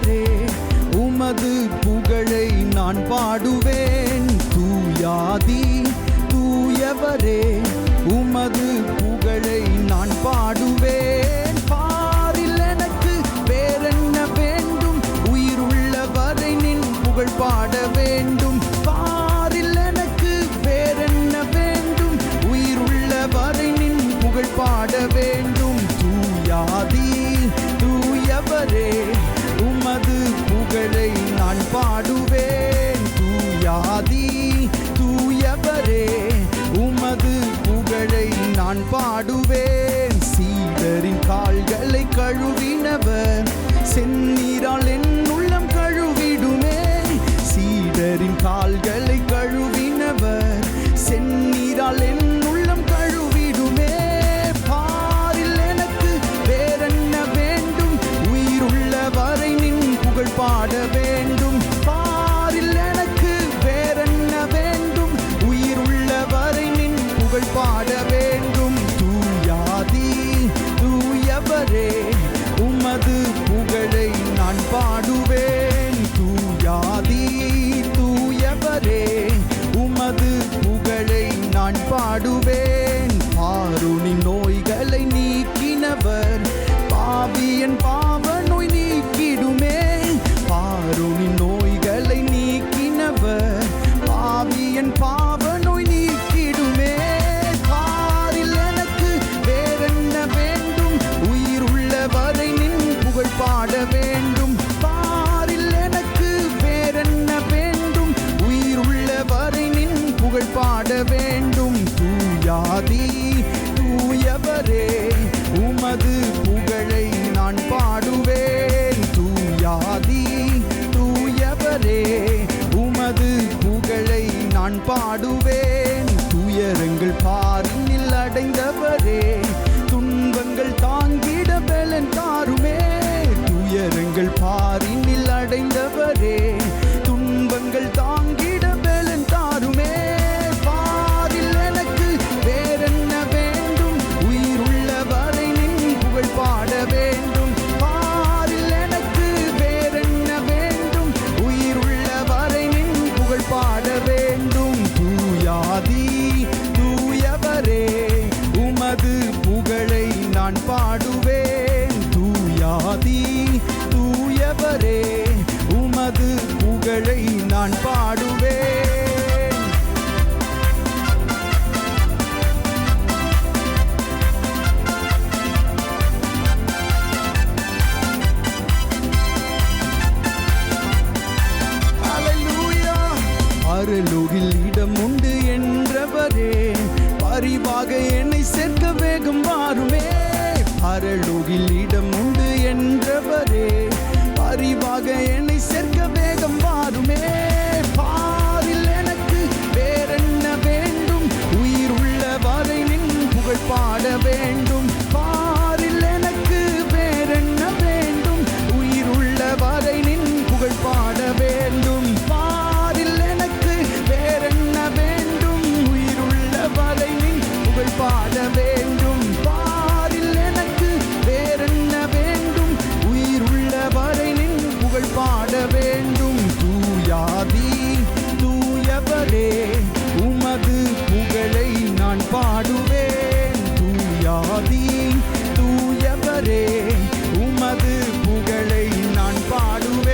ஆண்டவரே உமது புகழை நான் பாடுவேன். தூயாதி தூயவரே உமது புகழை நான் பாடுவேன். பாரில் எனக்கு வேறென்ன வேண்டும்? உயிர் உள்ளவரை நின் புகழ் பாட வேண்டும். பாரில் எனக்கு வேறென்ன வேண்டும்? உயிர் உள்ளவரை நின் புகழ் பாட வேண்டும். தூயாதி தூயவரே புகழை நான் பாடுவேன். தூயாதி தூயவரே உமது புகழை நான் பாடுவேன். சீடரின் கால்களை கழுவினவர் செந்நீரால் என் பாட வேண்டும். பாரில் எனக்கு வேறென்ன வேண்டும்? உயிருள்ள வரை நின் புகழ் பாட வேண்டும். தூயாதி தூயவரே உமது புகழை நான் பாடுவேன். தூயாதி தூயவரே உமது புகழை நான் பாடுவேன். துயரங்கள் பாரினில் அடைந்தவர் உனது புகழை நான் பாடுவேன். அருளுகில் இடம் உண்டு என்றவரே பரிவாக என்னை சென்று புகழை நான் பாடுவேன். தூயாதி தூயவரே உமது புகழை நான் பாடுவேன்.